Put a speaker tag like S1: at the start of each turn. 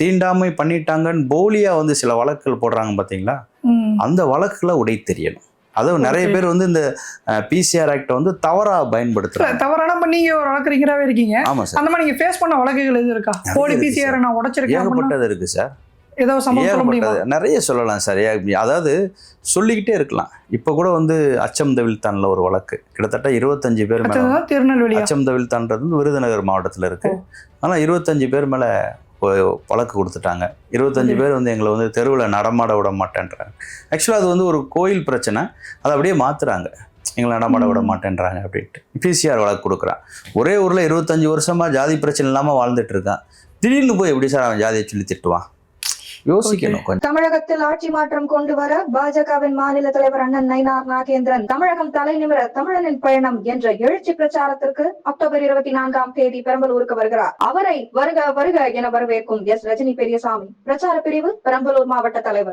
S1: தீண்டாமை பண்ணிட்டாங்கன்னு போலியா வந்து சில வழக்குகள் போடுறாங்க பாத்தீங்களா?
S2: ம்.
S1: அந்த வழக்குல உடை தெரியணும். அதுவும் நிறைய. பேர் வந்து இந்த பிசிஆர் ஆக்ட வந்து தவறா பயன்படுத்துறாங்க.
S2: தவறான இப்ப நீங்க ஒரு வழக்கறிஞராவே இருக்கீங்க.
S1: ஆமா சார்.
S2: அந்த மாதிரி நீங்க ஃபேஸ் பண்ண வழக்குகள் எது இருக்கா? போலி பிசிஆர் நான் உடைச்சிருக்கேன்
S1: ஏகப்பட்டது இருக்கு சார்.
S2: ஏதோ
S1: நிறைய சொல்லலாம் சார். அதாவது சொல்லிக்கிட்டே இருக்கலாம். இப்போ கூட வந்து அச்சம் தவிழ்த்தான்ல ஒரு வழக்கு. கிட்டத்தட்ட இருபத்தஞ்சு பேர் மேல
S2: திருநெல்வேலியா?
S1: அச்சம் தவிழ்த்தான்றது வந்து விருதுநகர் மாவட்டத்தில் இருக்கு. ஆனா இருபத்தஞ்சு பேர் மேல வழக்கு கொடுத்துட்டாங்க. இருபத்தஞ்சு. பேர் வந்து எங்களை வந்து தெருவில் நடமாட விட மாட்டேன்றாங்க. ஆக்சுவலாக அது வந்து ஒரு கோயில் பிரச்சனை. அதை அப்படியே மாத்துறாங்க. எங்களை நடமாட விட. மாட்டேன்றாங்க அப்படின்ட்டு. பிசிஆர் வழக்கு கொடுக்குறான் ஒரே ஊர்ல இருபத்தஞ்சு வருஷமா ஜாதி பிரச்சனை இல்லாம வாழ்ந்துட்டு இருக்கான். திடீர்னு போய் எப்படி சார் அவன் ஜாதியை சொல்லி திட்டுவான்? யோசிக்கணும்
S3: தமிழகத்தில் ஆட்சி மாற்றம் கொண்டு வர பாஜகவின் மாநில தலைவர் அண்ணன் நயினார் நாகேந்திரன் தமிழகம் தலைநிமிர தமிழனின் பயணம் என்ற எழுச்சி பிரச்சாரத்திற்கு அக்டோபர் இருபத்தி நான்காம் தேதி பெரம்பலூருக்கு வருகிறார். அவரை வருக வருக என வரவேற்கும் எஸ். ரஜினி பெரியசாமி. பிரச்சார பிரிவு பெரம்பலூர் மாவட்ட தலைவர்.